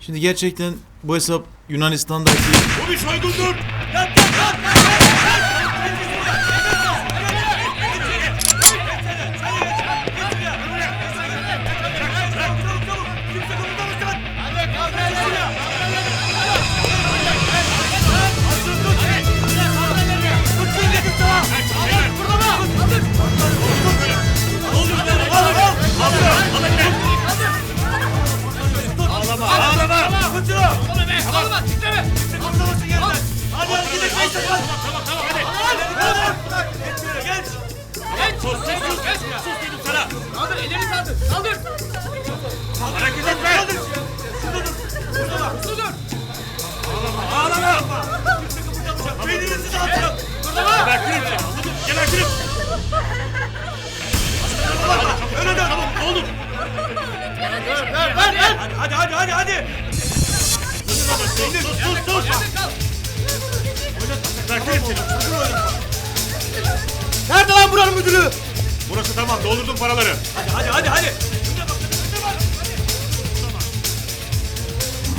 Şimdi gerçekten bu hesap Yunanistan'daki... Bu bir soygundur. Kaldır Ver ver ver. Hadi hadi hadi hadi. Sus sus sus sus. Yerde kal. Gebertirim seni. Nerede lan buranın müdürü? Burası tamam doldurdum paraları. Hadi hadi hadi hadi.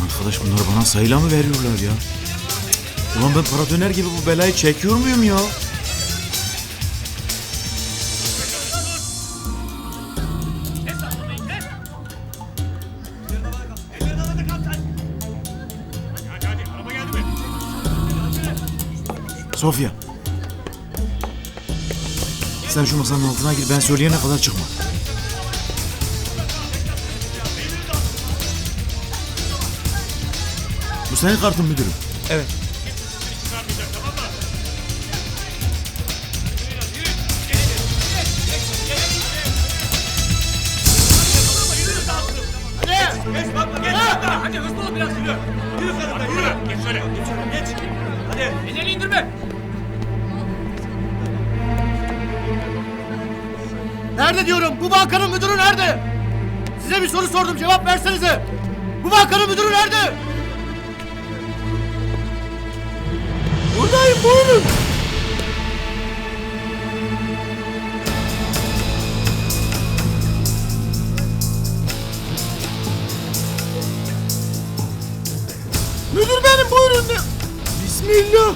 Arkadaş bunlar bana sayıyla mı veriyorlar ya? Ulan ben para döner gibi bu belayı çekiyor muyum ya? Sofya. Sen şu masanın altına gir ben söyleyene kadar çıkma. Bu senin kartın müdürüm. Evet. Geç bakma geç. Hadi hızlı ol biraz. Yürü kadınla yürü. Geç şöyle. Geç. Hadi. Ellerini indirme. Nerede diyorum? Bu bankanın müdürü nerede? Size bir soru sordum cevap versenize. Bu bankanın müdürü nerede? Buradayım buyurun. Bismillah.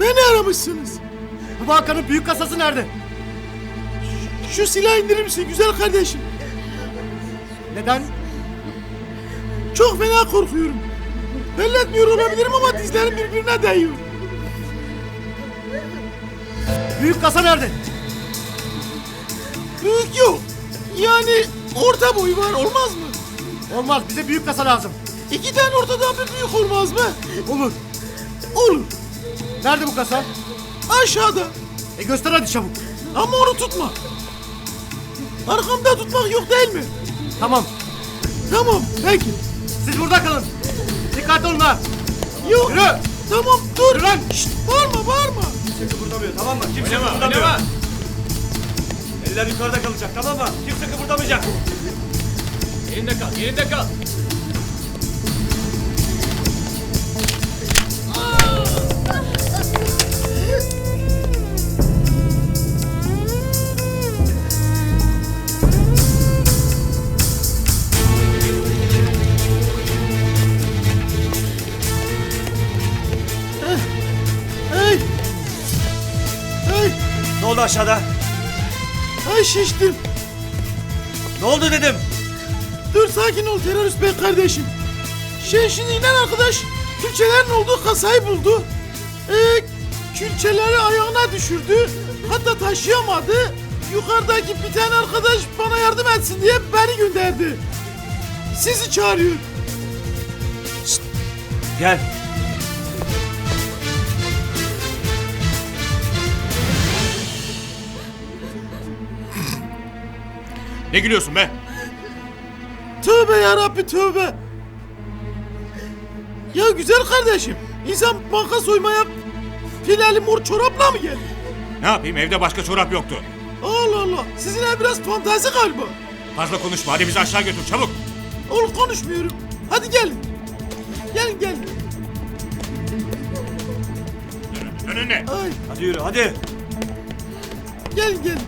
Beni aramışsınız. Bu bankanın büyük kasası nerede? Şu silah indirir misin güzel kardeşim? Neden? Çok fena korkuyorum. Belli etmiyor olabilirim ama dizlerim birbirine değiyor. Büyük kasa nerede? Büyük yok. Yani orta boy var olmaz mı? Olmaz bize büyük kasa lazım. İki tane ortadan bir büyük olmaz mı? Olur. Olur. Nerede bu kasa? Aşağıda. E göster hadi çabuk. Ama onu tutma. Arkamda tutmak yok değil mi? Tamam. Tamam peki. Siz burada kalın. Dikkatli olun ha. Yok. Yürü. Tamam dur. Yürü lan. Şşt, bağırma bağırma. Tamam mı? Kimse kıpırdamıyor. Eller yukarıda kalacak tamam mı? Kimse kıpırdamayacak. Yerinde kal. Yerinde kal. Oldu aşağıda? Ay şiştim. Ne oldu dedim. Dur sakin ol terörist bey kardeşim. Şey şimdi inen arkadaş külçelerin olduğu kasayı buldu. Ee, külçeleri ayağına düşürdü. Hatta taşıyamadı. Yukarıdaki bir tane arkadaş bana yardım etsin diye beni gönderdi. Sizi çağırıyor. Gel. Ne gülüyorsun be? Tövbe ya Rabbi tövbe. Ya güzel kardeşim. insan banka soymaya fileli mor çorapla mı gelir? Ne yapayım evde başka çorap yoktu. Allah Allah. Sizin ev biraz fantazi galiba. Fazla konuşma hadi bizi aşağı götür çabuk. Oğlum konuşmuyorum. Hadi gelin. Gelin gelin. önüne. Ay Hadi yürü hadi. gelin gelin.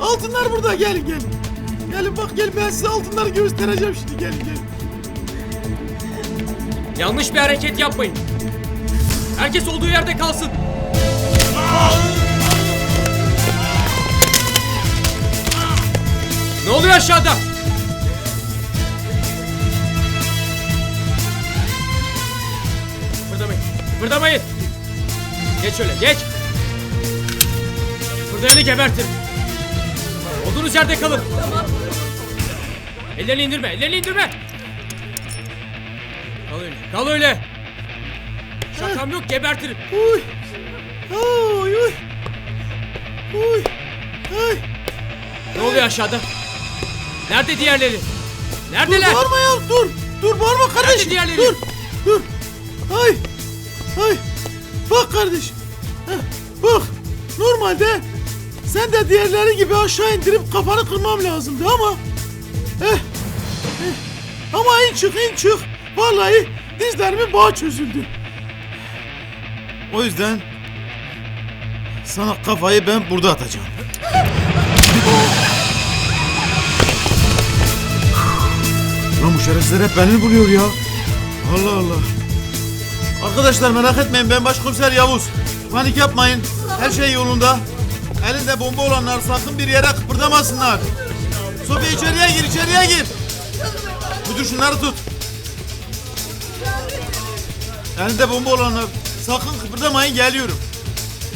Altınlar burada gelin gelin. Gelin bak gel ben size altınları göstereceğim şimdi gelin gelin. Yanlış bir hareket yapmayın. Herkes olduğu yerde kalsın. Ne oluyor aşağıda? Kıpırdamayın. Kıpırdamayın. Geç şöyle geç. Kıpırdayanı gebertirim. Olduğunuz yerde kalın. Ellerini indirme. Ellerini indirme. Kal öyle. Kal öyle. Şakam yok gebertirim. Uy. Oy uy. Uy. Ay. Ne oluyor aşağıda? Nerede diğerleri? Dur Neredeler? bağırma ya dur. Dur bağırma kardeşim. diğerleri? Dur. Dur. Ay. Ay. Bak kardeşim. Heh, bak. Normalde sen de diğerleri gibi aşağı indirip kafanı kırmam lazımdı ama. Eh. eh. Ama in çık in çık. Vallahi dizlerimin bağı çözüldü. O yüzden sana kafayı ben burada atacağım. Lan bu şerefsizler hep beni buluyor ya. Allah Allah. Arkadaşlar merak etmeyin ben başkomiser Yavuz. Panik yapmayın. Her şey yolunda. Elinde bomba olanlar sakın bir yere kıpırdamasınlar. Sofi içeriye gir içeriye gir. Müdür şunları tut. Elinde bomba olanlar sakın kıpırdamayın geliyorum.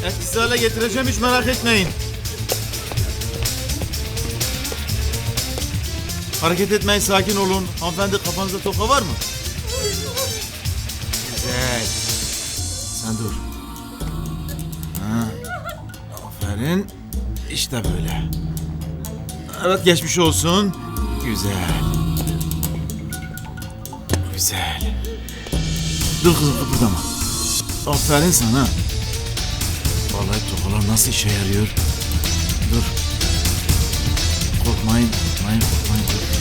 Etkisiz hale getireceğim hiç merak etmeyin. Hareket etmeyin sakin olun. Hanımefendi kafanızda toka var mı? Güzel. Sen dur. Aferin. İşte böyle. Evet geçmiş olsun. Güzel. Güzel. Dur kızım kıpırdama. Aferin sana. Vallahi tokalar nasıl işe yarıyor? Dur. Korkmayın, korkmayın, korkmayın.